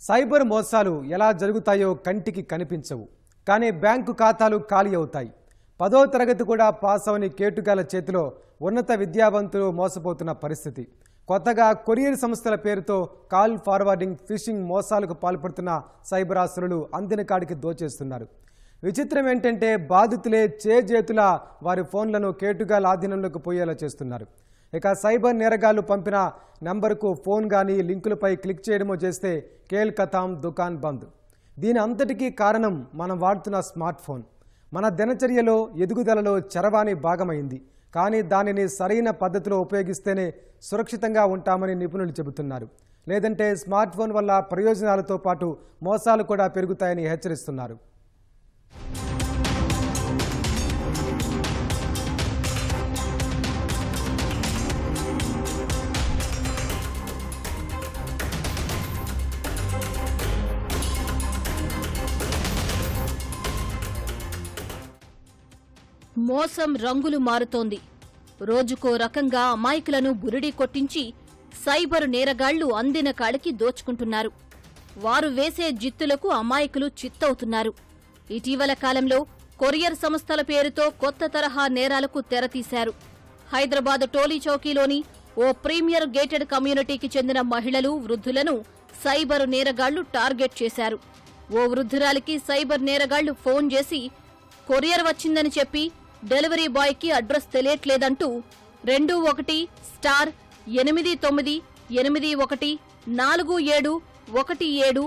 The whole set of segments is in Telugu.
సైబర్ మోసాలు ఎలా జరుగుతాయో కంటికి కనిపించవు. కానీ బ్యాంకు ఖాతాలు ఖాళీ అవుతాయి. పదో తరగతి కూడా పాస్ అవని కేటుగాల చేతిలో ఉన్నత విద్యావంతులు మోసపోతున్న పరిస్థితి. కొత్తగా కొరియర్ సంస్థల పేరుతో కాల్ ఫార్వర్డింగ్ ఫిషింగ్ మోసాలకు పాల్పడుతున్న సైబర్ ఆస్తులు అందిన కాడికి దోచేస్తున్నారు. విచిత్రం ఏంటంటే బాధితులే చేజేతుల వారి ఫోన్లను కేటుగాల ఆధీనంలోకి పోయేలా చేస్తున్నారు. ఇక సైబర్ నేరగాళ్ళు పంపిన నంబర్కు ఫోన్ కానీ లింకులపై క్లిక్ చేయడమో చేస్తే కేల్ కథాం దుకాన్ బంద్. దీని అంతటికీ కారణం మనం వాడుతున్న స్మార్ట్ ఫోన్. మన దినచర్యలో ఎదుగుదలలో చరవాణి భాగమైంది. కానీ దానిని సరైన పద్ధతిలో ఉపయోగిస్తేనే సురక్షితంగా ఉంటామని నిపుణులు చెబుతున్నారు. లేదంటే స్మార్ట్ ఫోన్ వల్ల ప్రయోజనాలతో పాటు మోసాలు కూడా పెరుగుతాయని హెచ్చరిస్తున్నారు. మోసం రంగులు మారుతోంది. రోజుకో రకంగా అమాయకులను బురిడి కొట్టించి సైబర్ నేరగాళ్ళు అందిన కాడికి దోచుకుంటున్నారు. వారు వేసే జిత్తులకు అమాయకులు చిత్తవుతున్నారు. ఇటీవల కాలంలో కొరియర్ సంస్థల పేరుతో కొత్త తరహా నేరాలకు తెరతీశారు. హైదరాబాద్ టోలీ చౌకీలోని ఓ ప్రీమియర్ గేటెడ్ కమ్యూనిటీకి చెందిన మహిళలు వృద్ధులను సైబర్ నేరగాళ్ళు టార్గెట్ చేశారు. ఓ వృద్ధురాలికి సైబర్ నేరగాళ్ళు ఫోన్ చేసి కొరియర్ వచ్చిందని చెప్పి డెలివరీ బాయ్కి అడ్రస్ తెలియట్లేదంటూ రెండు ఒకటి స్టార్ ఎనిమిది తొమ్మిది ఎనిమిది ఒకటి నాలుగు ఏడు ఒకటి ఏడు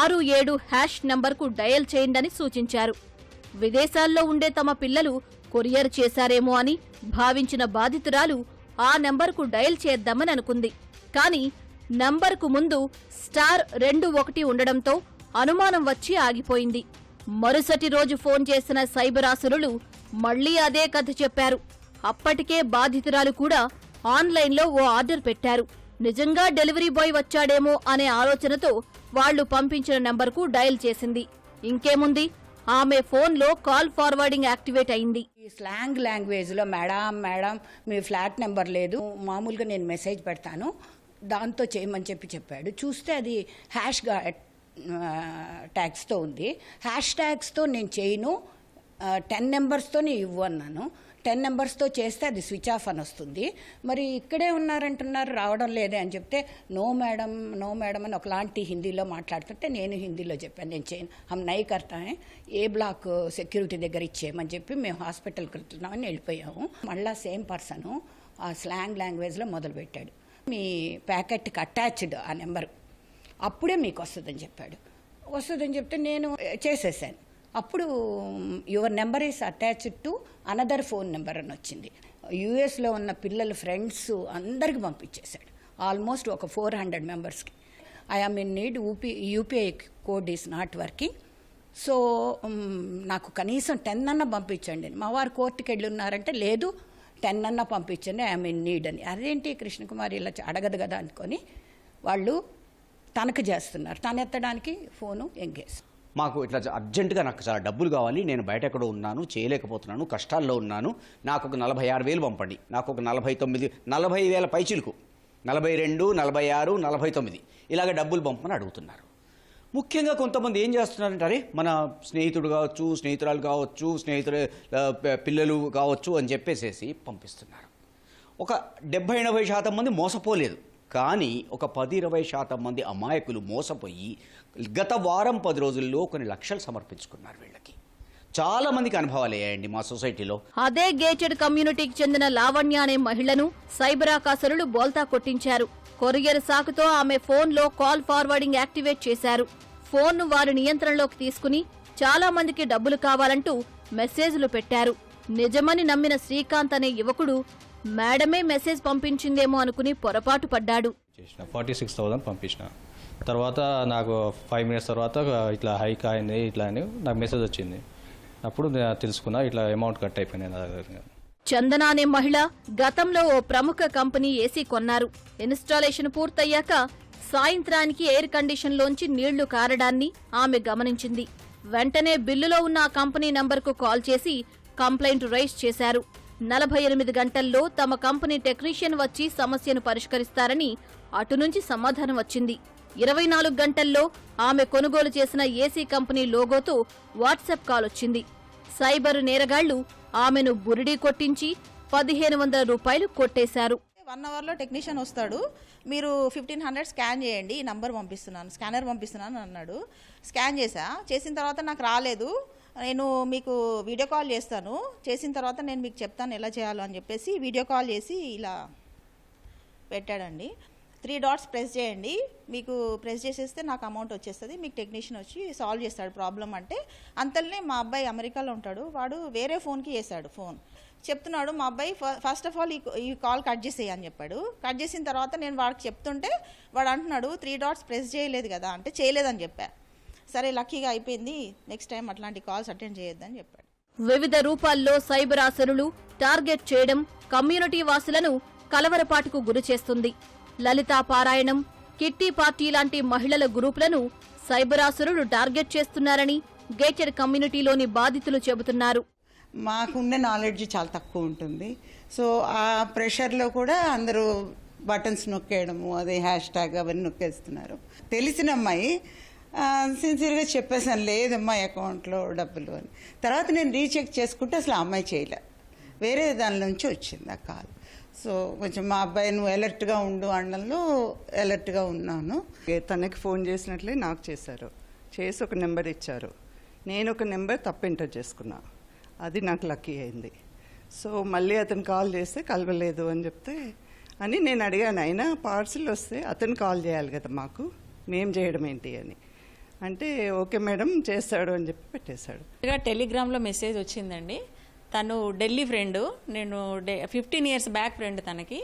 ఆరు ఏడు హ్యాష్ నంబర్కు డయల్ చేయండని సూచించారు. విదేశాల్లో ఉండే తమ పిల్లలు కొరియర్ చేశారేమో అని భావించిన బాధితురాలు ఆ నంబర్కు డయల్ చేద్దామని అనుకుంది. కానీ నంబర్కు ముందు స్టార్ రెండు ఒకటి ఉండడంతో అనుమానం వచ్చి ఆగిపోయింది. మరుసటి రోజు ఫోన్ చేసిన సైబర్ ఆసురులు మళ్ళీ అదే కథ చెప్పారు. అప్పటికే బాధితురాలు కూడా ఆన్లైన్లో ఓ ఆర్డర్ పెట్టారు. నిజంగా డెలివరీ బాయ్ వచ్చాడేమో అనే ఆలోచనతో వాళ్ళు పంపించిన నెంబర్కు డయల్ చేసింది. ఇంకేముంది? ఆమె ఫోన్లో కాల్ ఫార్వర్డింగ్ యాక్టివేట్ అయింది. ఈ స్లాంగ్ లాంగ్వేజ్లో మేడం మేడం మీ ఫ్లాట్ నెంబర్ లేదు. మామూలుగా నేను మెసేజ్ పెడతాను. దాంతో చేయమని చెప్పి చెప్పాడు. చూస్తే అది హ్యాష్గా ట్యాగ్స్తో ఉంది. హ్యాష్ ట్యాగ్స్తో నేను చేయను. టెన్ నెంబర్స్తోనే ఇవ్వు అన్నాను. టెన్ నెంబర్స్తో చేస్తే అది స్విచ్ ఆఫ్ అని వస్తుంది. మరి ఇక్కడే ఉన్నారంటున్నారు రావడం లేదే అని చెప్తే నో మేడం నో మేడం అని ఒకలాంటి హిందీలో మాట్లాడుతుంటే నేను హిందీలో చెప్పాను. నేను చేయను హమ్ నై కర్తా ఏ బ్లాక్ సెక్యూరిటీ దగ్గర ఇచ్చేయమని చెప్పి మేము హాస్పిటల్కి వెళ్తున్నామని వెళ్ళిపోయాము. మళ్ళా సేమ్ పర్సను ఆ స్లాంగ్ లాంగ్వేజ్లో మొదలుపెట్టాడు మీ ప్యాకెట్కి అటాచ్డ్ ఆ నెంబర్ అప్పుడే మీకు వస్తుందని చెప్పాడు. వస్తుందని చెప్తే నేను చేసేసాను. అప్పుడు your number is attached to another phone number అని వచ్చింది. యూఎస్లో ఉన్న పిల్లల ఫ్రెండ్స్ అందరికి పంపించేశాడు. ఆల్మోస్ట్ ఒక ఫోర్ హండ్రెడ్ మెంబర్స్కి I am in need UP UPI code is not working so నాకు కనీసం టెన్ అన్న పంపించండి మా వారు కోర్టుకి వెళ్ళి ఉన్నారంటే లేదు టెన్ అన్న పంపించండి ఐఎమ్ ఇన్ నీడ్ అని. అదేంటి కృష్ణకుమారి ఇలా అడగదు కదా అనుకొని వాళ్ళు తనకు చేస్తున్నారు. తను ఎత్తడానికి ఫోను ఎంగేజ్ మాకు ఇట్లా అర్జెంటుగా నాకు చాలా డబ్బులు కావాలి నేను బయట ఎక్కడో ఉన్నాను చేయలేకపోతున్నాను కష్టాల్లో ఉన్నాను నాకు ఒక నలభై ఆరు వేలు పంపండి. నాకు ఒక నలభై తొమ్మిది నలభై వేల పైచిలుకు. నలభై రెండు నలభై ఆరు నలభై తొమ్మిది. ఇలాగ డబ్బులు పంపమని అడుగుతున్నారు. ముఖ్యంగా కొంతమంది ఏం చేస్తున్నారంటే అరే మన స్నేహితుడు కావచ్చు స్నేహితురాలు కావచ్చు స్నేహితుడు పిల్లలు కావచ్చు అని చెప్పేసేసి పంపిస్తున్నారు. ఒక డెబ్బై ఎనభై శాతం మంది మోసపోలేదు. కానీ ఒక పది ఇరవై శాతం మంది అమాయకులు మోసపోయి గత వారం పది రోజుల్లో కొన్ని లక్షలు సమర్పించుకున్నారు వీళ్ళకి. చాలా మందికి అనుభవాలు అయ్యాయండి మా సొసైటీలో. అదే గేటెడ్ కమ్యూనిటీకి చెందిన లావణ్య అనే మహిళను సైబర్ ఆకాశరులు బోల్తా కొట్టించారు. కొరియర్ సాకుతో ఆమె ఫోన్లో కాల్ ఫార్వర్డింగ్ యాక్టివేట్ చేశారు. ఫోన్ను వారి నియంత్రణలోకి తీసుకుని చాలా మందికి డబ్బులు కావాలంటూ మెసేజ్లు పెట్టారు. నిజమని నమ్మిన శ్రీకాంత్ అనే యువకుడు మేడమే మెసేజ్ పంపించిందేమో అనుకుని పొరపాటు పడ్డాడు. చేసిన ఫార్టీ సిక్స్ థౌసండ్ పంపించిన. తర్వాత నాకు ఫైవ్ మినిట్స్ తర్వాత ఇట్లా హైక్ అయింది ఇట్లా అని నాకు మెసేజ్ వచ్చింది. అప్పుడు నేను తెలుసుకున్నా ఇట్లా అమౌంట్ కట్ అయిపోయింది నా దగ్గర. చందన అనే మహిళ గతంలో ఓ ప్రముఖ కంపెనీ ఏసీ కొన్నారు. ఇన్స్టాలేషన్ పూర్తయ్యాక సాయంత్రానికి ఎయిర్ కండిషన్లోంచి నీళ్ళు కారడాన్ని ఆమె గమనించింది. వెంటనే బిల్లులో ఉన్న ఆ కంపెనీ నంబర్కు కాల్ చేసి కంప్లైంట్ రైజ్ చేశారు. నలభై ఎనిమిది గంటల్లో తమ కంపెనీ టెక్నీషియన్ వచ్చి సమస్యను పరిష్కరిస్తారని అటు నుంచి సమాధానం వచ్చింది. ఇరవై నాలుగు గంటల్లో ఆమె కొనుగోలు చేసిన ఏసీ కంపెనీ లోగోతో వాట్సాప్ కాల్ వచ్చింది. సైబర్ నేరగాళ్ళు ఆమెను బురిడీ కొట్టించి పదిహేను వందల రూపాయలు కొట్టేశారు. వన్ అవర్లో టెక్నీషియన్ వస్తాడు. మీరు ఫిఫ్టీన్ హండ్రెడ్ స్కాన్ చేయండి ఈ నంబర్ పంపిస్తున్నాను స్కానర్ పంపిస్తున్నాను అన్నాడు. స్కాన్ చేశా. చేసిన తర్వాత నాకు రాలేదు. నేను మీకు వీడియో కాల్ చేస్తాను. చేసిన తర్వాత నేను మీకు చెప్తాను ఎలా చేయాలో అని చెప్పేసి వీడియో కాల్ చేసి ఇలా పెట్టాడండి. త్రీ డాట్స్ ప్రెస్ చేయండి. మీకు ప్రెస్ చేసేస్తే నాకు అమౌంట్ వచ్చేస్తుంది. మీకు టెక్నీషియన్ వచ్చి సాల్వ్ చేస్తాడు ప్రాబ్లం అంటే. అంతలోనే మా అబ్బాయి అమెరికాలో ఉంటాడు. వాడు వేరే ఫోన్కి చేశాడు ఫోన్ చెప్తున్నాడు మా అబ్బాయి ఫస్ట్ ఆఫ్ ఆల్ ఈ ఈ కాల్ కట్ చేసేయి అని చెప్పాడు. కట్ చేసిన తర్వాత నేను వాడికి చెప్తుంటే వాడు అంటున్నాడు త్రీ డాట్స్ ప్రెస్ చేయలేదు కదా అంటే చేయలేదని చెప్పా. సరే లక్కీగా అయిపోయింది. నెక్స్ట్ టైం అట్లాంటి కాల్స్ అటెండ్ చేయొద్దని చెప్పాడు. వివిధ రూపాల్లో సైబర్ ఆసరులు టార్గెట్ చేయడం కమ్యూనిటీ వాసులను కలవరపాటుకు గురిచేస్తుంది లలితా పారాయణం కిట్టి పార్టీ లాంటి మహిళల గ్రూపులను సైబరాసురులు టార్గెట్ చేస్తున్నారని గేటెడ్ కమ్యూనిటీలోని బాధితులు చెబుతున్నారు. మాకుండే నాలెడ్జ్ చాలా తక్కువ ఉంటుంది. సో ఆ ప్రెషర్లో కూడా అందరూ బటన్స్ నొక్కేయడము అదే హ్యాష్ ట్యాగ్ అవన్నీ నొక్కేస్తున్నారు. తెలిసిన అమ్మాయి సిన్సియర్గా చెప్పేసాను లేదమ్మా అకౌంట్లో డబ్బులు అని. తర్వాత నేను రీచెక్ చేసుకుంటే అసలు ఆ అమ్మాయి చేయలే. వేరే దాని నుంచి వచ్చింది ఆ కాల్. సో కొంచెం మా అబ్బాయి నువ్వు అలర్ట్గా ఉండు అనడంలో అలర్ట్గా ఉన్నాను. తనకి ఫోన్ చేసినట్లే నాకు చేశారు. చేసి ఒక నెంబర్ ఇచ్చారు. నేను ఒక నెంబర్ తప్పు ఎంటర్ చేసుకున్నా. అది నాకు లక్కీ అయింది. సో మళ్ళీ అతను కాల్ చేస్తే కలవలేదు అని చెప్తే అని నేను అడిగాను అయినా పార్సిల్ వస్తే అతను కాల్ చేయాలి కదా మాకు? మేం చేయడం ఏంటి? అని. అంటే ఓకే మేడం చేస్తాడు అని చెప్పి పెట్టేశాడు. టెలిగ్రామ్లో మెసేజ్ వచ్చిందండి. తను ఢిల్లీ ఫ్రెండ్. నేను ఫిఫ్టీన్ ఇయర్స్ బ్యాక్ ఫ్రెండ్ తనకి.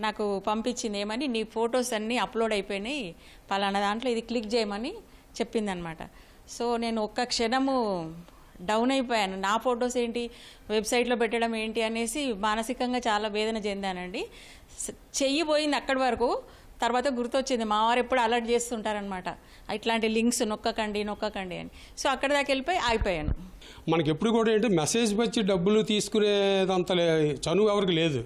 నాకు పంపించింది ఏమని నీ ఫొటోస్ అన్నీ అప్లోడ్ అయిపోయినాయి. పలానా దాంట్లో ఇది క్లిక్ చేయమని చెప్పిందనమాట సో నేను ఒక్క క్షణము డౌన్ అయిపోయాను. నా ఫొటోస్ ఏంటి వెబ్సైట్లో పెట్టడం ఏంటి అనేసి మానసికంగా చాలా వేదన చెందానండి. చెయ్యి పోయింది అక్కడి వరకు. తర్వాత గుర్తొచ్చింది మా వారు ఎప్పుడు అలర్ట్ చేస్తుంటారనమాట ఇట్లాంటి లింక్స్ నొక్కకండి నొక్కకండి అని. సో అక్కడి దాకా వెళ్ళిపోయి ఆగిపోయాను. మనకి ఎప్పుడు కూడా ఏంటి మెసేజ్ వచ్చి డబ్బులు తీసుకునేదంత చనువు ఎవరికి లేదు.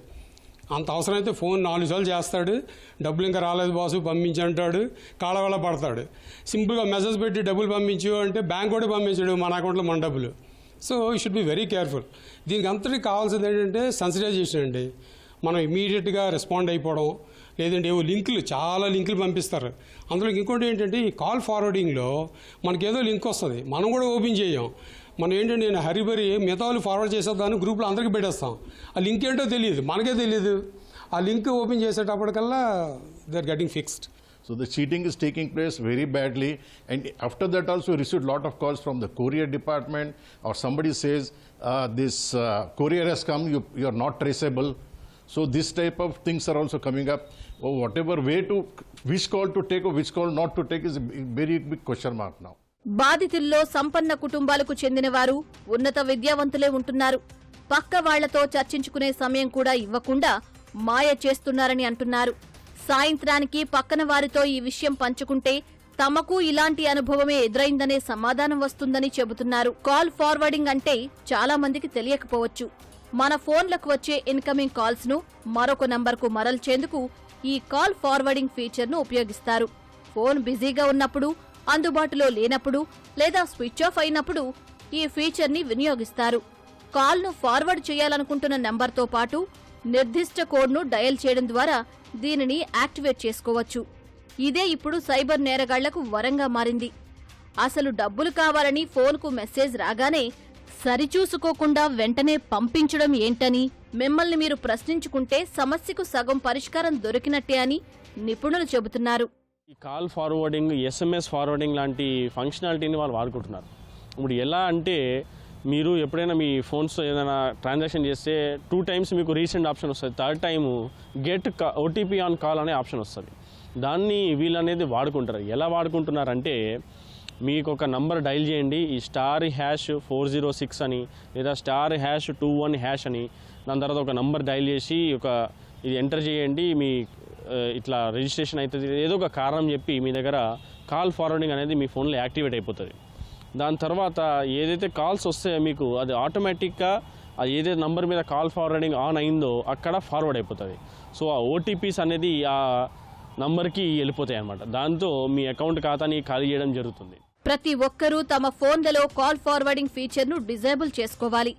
అంత అవసరమైతే ఫోన్ నాలుగు సార్లు చేస్తాడు డబ్బులు ఇంకా రాలేదు బాసు పంపించి అంటాడు కాళ్ళ పడతాడు. సింపుల్గా మెసేజ్ పెట్టి డబ్బులు పంపించు అంటే బ్యాంక్ కూడా పంపించాడు మన అకౌంట్లో మన డబ్బులు. So you should be very careful దీనికి అంతటికి కావాల్సింది ఏంటంటే సెన్సిటైజేషన్ అండి. మనం ఇమీడియట్గా రెస్పాండ్ అయిపోవడం లేదంటే ఏవో లింకులు చాలా లింకులు పంపిస్తారు. అందులో ఇంకోటి ఏంటంటే ఈ కాల్ ఫార్వర్డింగ్లో మనకి ఏదో లింక్ వస్తుంది. మనం కూడా ఓపెన్ చేయం. మనం ఏంటంటే నేను హరిబరి మిగతాలు ఫార్వర్డ్ చేసేద్దాం గ్రూప్లో అందరికీ పెట్టేస్తాం. ఆ లింక్ ఏంటో తెలియదు. మనకే తెలియదు. ఆ link open చేసేటప్పటికల్లా they getting fixed. So the cheating is taking place very badly and after that also receive lot of calls from the courier department or somebody says this courier has come you you not traceable So this type of things are also coming up. Oh whatever way to which call to take or which call not to take is a big- very big question mark now. బాధితుల్లో సంపన్న కుటుంబాలకు చెందినవారు ఉన్నత విద్యావంతులే ఉంటున్నారు పక్క వాళ్ళతో చర్చించుకునే సమయం కూడా ఇవ్వకుండా మాయ చేస్తున్నారని అంటున్నారు సాయంత్రానికి పక్కన వారితో ఈ విషయం పంచుకుంటే తమకు ఇలాంటి అనుభవమే ఎదురైందనే సమాధానం వస్తుందని చెబుతున్నారు కాల్ ఫార్వర్డింగ్ అంటే చాలా మందికి తెలియకపోవచ్చు మన ఫోన్లకు వచ్చే ఇన్కమింగ్ కాల్స్ను మరొక నంబర్కు మరల్చేందుకు ఈ కాల్ ఫార్వర్డింగ్ ఫీచర్ను ఉపయోగిస్తారు. ఫోన్ బిజీగా ఉన్నప్పుడు అందుబాటులో లేనప్పుడు లేదా స్విచ్ ఆఫ్ అయినప్పుడు ఈ ఫీచర్ని వినియోగిస్తారు. కాల్ను ఫార్వర్డ్ చేయాలనుకుంటున్న నంబర్తో పాటు నిర్దిష్ట కోడ్ను డయల్ చేయడం ద్వారా దీనిని యాక్టివేట్ చేసుకోవచ్చు. ఇదే ఇప్పుడు సైబర్ నేరగాళ్ళకు వరంగా మారింది. అసలు డబ్బులు కావాలని ఫోన్కు మెసేజ్ రాగానే సరిచూసుకోకుండా వెంటనే పంపించడం ఏంటని? మిమ్మల్ని మీరు ప్రశ్నించుకుంటే సమస్యకు సగం పరిష్కారం దొరికినట్టే అని నిపుణులు చెబుతున్నారు. ఈ కాల్ ఫార్వర్డింగ్ ఎస్ఎంఎస్ ఫార్వర్డింగ్ లాంటి ఫంక్షనాలిటీని వాళ్ళు వాడుకుంటున్నారు. ఇప్పుడు ఎలా అంటే మీరు ఎప్పుడైనా మీ ఫోన్స్ ఏదైనా ట్రాన్సాక్షన్ చేస్తే టూ టైమ్స్ మీకు రీసెంట్ ఆప్షన్ వస్తుంది. Third time get OTP on call అనే ఆప్షన్ వస్తుంది. దాన్ని వీళ్ళు అనేది వాడుకుంటారు. ఎలా వాడుకుంటున్నారంటే మీకు ఒక నంబర్ డైల్ చేయండి. ఈ star hash four zero six అని లేదా star hash two one hash అని దాని తర్వాత ఒక నంబర్ డైల్ చేసి ఒక ఇది ఎంటర్ చేయండి. మీ ఇట్లా రిజిస్ట్రేషన్ అవుతుంది ఏదో ఒక కారణం చెప్పి మీ దగ్గర కాల్ ఫార్వర్డింగ్ అనేది మీ ఫోన్లో యాక్టివేట్ అయిపోతుంది. దాని తర్వాత ఏదైతే కాల్స్ వస్తాయో మీకు అది ఆటోమేటిక్గా అది ఏదైతే నంబర్ మీద కాల్ ఫార్వర్డింగ్ ఆన్ అయిందో అక్కడ ఫార్వర్డ్ అయిపోతుంది. సో ఆ ఓటీపీస్ అనేది ఆ నంబర్కి వెళ్ళిపోతాయి అనమాట దాంతో మీ అకౌంట్ ఖాతాని ఖాళీ చేయడం జరుగుతుంది. ప్రతి ఒక్కరూ తమ ఫోన్లలో కాల్ ఫార్వర్డింగ్ ఫీచర్ను డిజేబుల్ చేసుకోవాలి.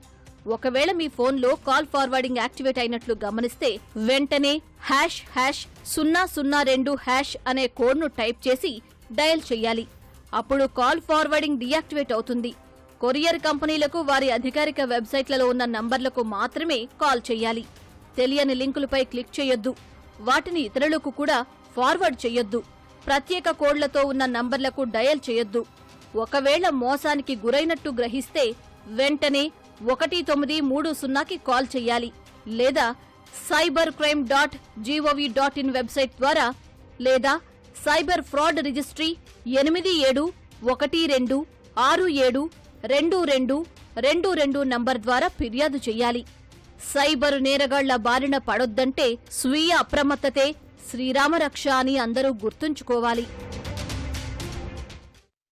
ఒకవేళ మీ ఫోన్లో కాల్ ఫార్వర్డింగ్ యాక్టివేట్ అయినట్లు గమనిస్తే వెంటనే హ్యాష్ హ్యాష్ సున్నా సున్నా రెండు హ్యాష్ అనే కోడ్ను టైప్ చేసి డయల్ చేయాలి. అప్పుడు కాల్ ఫార్వర్డింగ్ డియాక్టివేట్ అవుతుంది. కొరియర్ కంపెనీలకు వారి అధికారిక వెబ్సైట్లలో ఉన్న నంబర్లకు మాత్రమే కాల్ చేయాలి. తెలియని లింకులపై క్లిక్ చేయొద్దు. వాటిని ఇతరులకు కూడా ఫార్వర్డ్ చేయొద్దు ప్రత్యేక కోడ్లతో ఉన్న నంబర్లకు డయల్ చేయొద్దు ఒకవేళ మోసానికి గురైనట్టు గ్రహిస్తే వెంటనే ఒకటి తొమ్మిది మూడు సున్నాకి కాల్ చేయాలి లేదా cyber crime dot gov dot in website ద్వారా లేదా సైబర్ ఫ్రాడ్ రిజిస్ట్రీ ఎనిమిది ఏడు ఒకటి రెండు ఆరు ఏడు రెండు రెండు రెండు రెండు నంబర్ ద్వారా ఫిర్యాదు చేయాలి సైబరు నేరగాళ్ళ బారిన పడొద్దంటే స్వీయ అప్రమత్తతే శ్రీరామరక్ష అని అందరూ గుర్తుంచుకోవాలి.